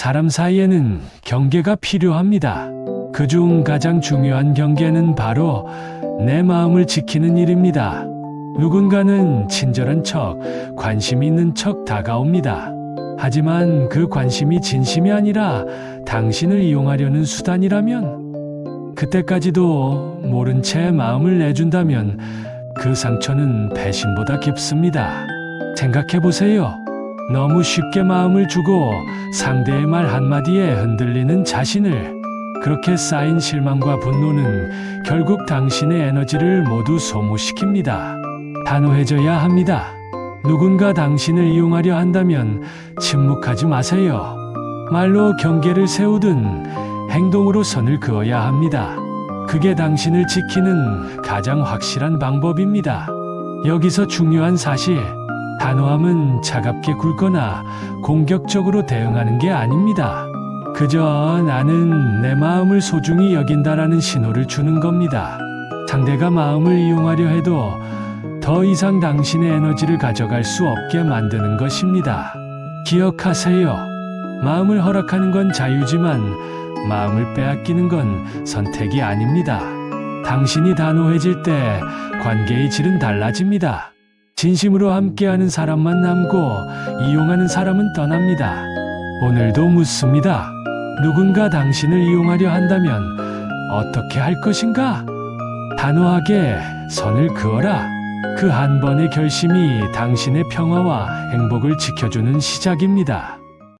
사람 사이에는 경계가 필요합니다. 그중 가장 중요한 경계는 바로 내 마음을 지키는 일입니다. 누군가는 친절한 척, 관심 있는 척 다가옵니다. 하지만 그 관심이 진심이 아니라 당신을 이용하려는 수단이라면 그때까지도 모른 채 마음을 내준다면 그 상처는 배신보다 깊습니다. 생각해 보세요. 너무 쉽게 마음을 주고 상대의 말 한마디에 흔들리는 자신을 그렇게 쌓인 실망과 분노는 결국 당신의 에너지를 모두 소모시킵니다. 단호해져야 합니다. 누군가 당신을 이용하려 한다면 침묵하지 마세요. 말로 경계를 세우든 행동으로 선을 그어야 합니다. 그게 당신을 지키는 가장 확실한 방법입니다. 여기서 중요한 사실, 단호함은 차갑게 굴거나 공격적으로 대응하는 게 아닙니다. 그저 나는 내 마음을 소중히 여긴다라는 신호를 주는 겁니다. 상대가 마음을 이용하려 해도 더 이상 당신의 에너지를 가져갈 수 없게 만드는 것입니다. 기억하세요. 마음을 허락하는 건 자유지만 마음을 빼앗기는 건 선택이 아닙니다. 당신이 단호해질 때 관계의 질은 달라집니다. 진심으로 함께하는 사람만 남고 이용하는 사람은 떠납니다. 오늘도 묻습니다. 누군가 당신을 이용하려 한다면 어떻게 할 것인가? 단호하게 선을 그어라. 그 한 번의 결심이 당신의 평화와 행복을 지켜주는 시작입니다.